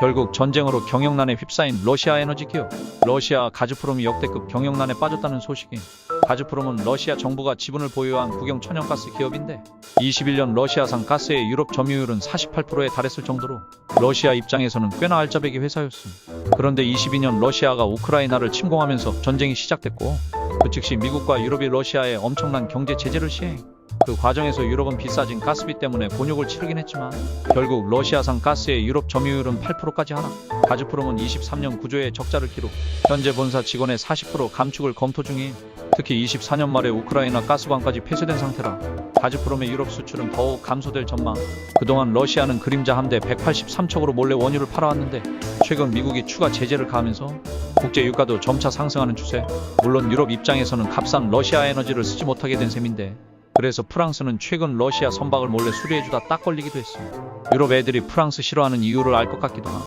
결국 전쟁으로 경영난에 휩싸인 러시아 에너지 기업 러시아 가즈프롬이 역대급 경영난에 빠졌다는 소식이 가즈프롬은 러시아 정부가 지분을 보유한 국영 천연가스 기업인데 21년 러시아산 가스의 유럽 점유율은 48%에 달했을 정도로 러시아 입장에서는 꽤나 알짜배기 회사였음. 그런데 22년 러시아가 우크라이나를 침공하면서 전쟁이 시작됐고 그 즉시 미국과 유럽이 러시아에 엄청난 경제 제재를 시행. 그 과정에서 유럽은 비싸진 가스비 때문에 곤욕을 치르긴 했지만 결국 러시아산 가스의 유럽 점유율은 8%까지 하락. 가즈프롬은 23년 구조의 적자를 기록. 현재 본사 직원의 40% 감축을 검토 중인. 특히 24년 말에 우크라이나 가스관까지 폐쇄된 상태라 가즈프롬의 유럽 수출은 더욱 감소될 전망. 그동안 러시아는 그림자 함대 183척으로 몰래 원유를 팔아왔는데 최근 미국이 추가 제재를 가하면서 국제 유가도 점차 상승하는 추세. 물론 유럽 입장에서는 값싼 러시아 에너지를 쓰지 못하게 된 셈인데 그래서 프랑스는 최근 러시아 선박을 몰래 수리해주다 딱 걸리기도 했어. 유럽 애들이 프랑스 싫어하는 이유를 알 것 같기도 하고.